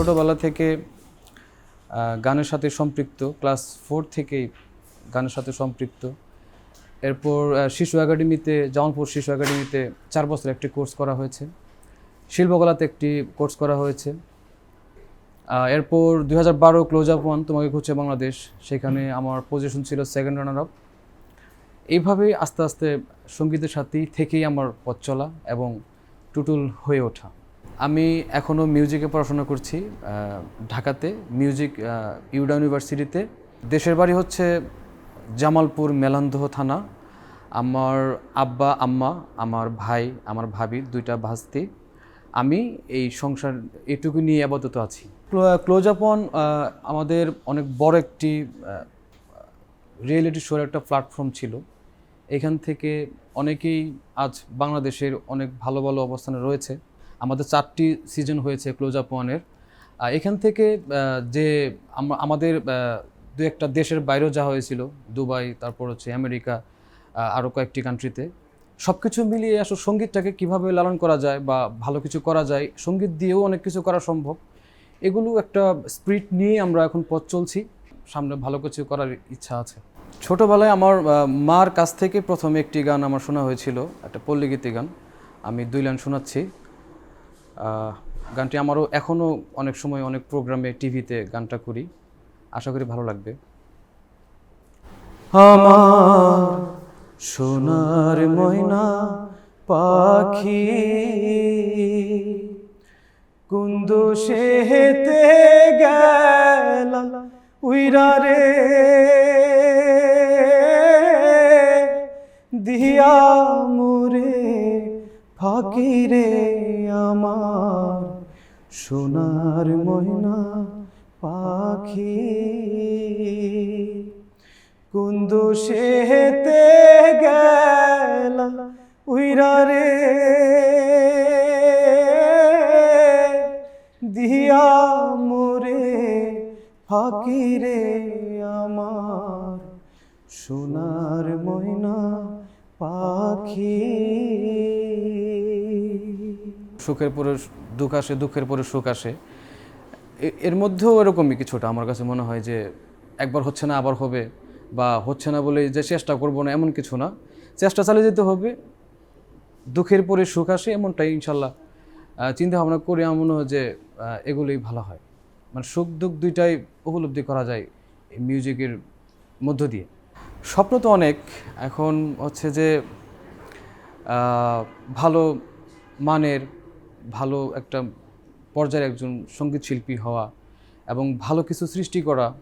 ছোটোবেলা থেকে গানের সাথে সম্পৃক্ত, ক্লাস ফোর থেকেই গানের সাথে সম্পৃক্ত। এরপর শিশু একাডেমিতে, জামালপুর শিশু একাডেমিতে চার বছর একটি কোর্স করা হয়েছে। শিল্পকলাতে একটি কোর্স করা হয়েছে। এরপর দুই হাজার বারো ক্লোজ আপ ওয়ান তোমাকে খুঁজছে বাংলাদেশ। সেখানে আমার পজিশন ছিল সেকেন্ড রানার আপ এইভাবেই আস্তে আস্তে সঙ্গীতের সাথেই থেকেই আমার পথ চলা এবং টুটুল হয়ে ওঠা। আমি এখনও মিউজিকে পড়াশোনা করছি ঢাকাতে মিউজিক ইউডা ইউনিভার্সিটিতে দেশের বাড়ি হচ্ছে জামালপুর মেলান্দহ থানা। আমার আব্বা, আম্মা, আমার ভাই, আমার ভাবি, দুইটা ভাস্তি। আমি এই সংসার এটুকু নিয়ে আপাতত আছি। ক্লোজ আপন আমাদের অনেক বড় একটি রিয়েলিটি শোর একটা প্ল্যাটফর্ম ছিল। এখান থেকে অনেকেই আজ বাংলাদেশের অনেক ভালো ভালো অবস্থানে রয়েছে। আমাদের চারটি সিজন হয়েছে ক্লোজ আপ ওয়ানের এখান থেকে যে আমাদের দু একটা দেশের বাইরেও যাওয়া হয়েছিল, দুবাই, তারপর হচ্ছে আমেরিকা আরও কয়েকটি কান্ট্রিতে সব কিছু মিলিয়ে আসলে সঙ্গীতটাকে কীভাবে লালন করা যায় বা ভালো কিছু করা যায়, সংগীত দিয়েও অনেক কিছু করা সম্ভব। এগুলো একটা স্পিরিট নিয়ে আমরা এখন পথ চলছি। সামনে ভালো কিছু করার ইচ্ছা আছে। ছোটোবেলায় আমার মার কাছ থেকে প্রথমে একটি গান আমার শোনা হয়েছিল, একটা পল্লীগীতি গান। আমি দুই লাইন শোনাচ্ছি। গানটি আমারও এখনও অনেক সময় অনেক প্রোগ্রামে টিভিতে গানটা করি। আশা করি ভালো লাগবে। আমার সোনার ময়না পাখি, কুন্দু সে হেতে গেল উইরা রে। দিয়া মুরে ফাঁকি আমার সোনার ময়না পাখি। কুন্দু সে হেতে গেল উইরা রে? দিয়া মোরে ফাঁকি আমার সোনার ময়না পাখি। সুখের পরে দুঃখ আসে, দুঃখের পরে সুখ আসে। এর মধ্যেও এরকমই কিছুটা আমার কাছে মনে হয় যে একবার হচ্ছে না, আবার হবে বা হচ্ছে না বলে যে চেষ্টা করব না, এমন কিছু না। চেষ্টা চালিয়ে যেতে হবে। দুঃখের পরে সুখ আসে, এমনটাই ইনশাল্লাহ। চিন্তা ভাবনা করে আমার মনে হয় যে এগুলোই ভালো হয়। মানে সুখ, দুঃখ দুইটাই উপলব্ধি করা যায় এই মিউজিকের মধ্য দিয়ে। স্বপ্ন তো অনেক, এখন হচ্ছে যে ভালো মানের ভালো একটা পর্যায়ের একজন সংগীত শিল্পী হওয়া এবং ভালো কিছু সৃষ্টি করা।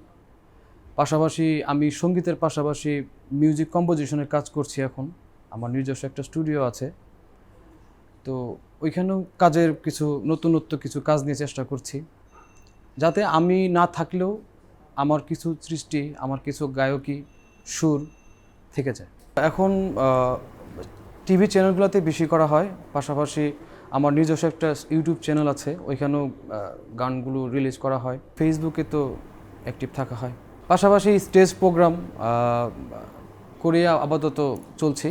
পাশাপাশি আমি সঙ্গীতের পাশাপাশি মিউজিক কম্পোজিশনের কাজ করছি এখন। আমার নিজস্ব একটা স্টুডিও আছে। তো ওইখানেও কাজের কিছু, নতুনত্ব কিছু কাজ নিয়ে চেষ্টা করছি। যাতে আমি না থাকলেও আমার কিছু সৃষ্টি, আমার কিছু গায়কী সুর থেকে যায়। এখন টিভি চ্যানেলগুলোতে বেশি করা হয়। পাশাপাশি আমার নিজস্ব একটা ইউটিউব চ্যানেল আছে, ওইখানেও গানগুলো রিলিজ করা হয়। ফেসবুকে তো অ্যাক্টিভ থাকা হয়। পাশাপাশি স্টেজ প্রোগ্রাম করে আপাতত চলছে।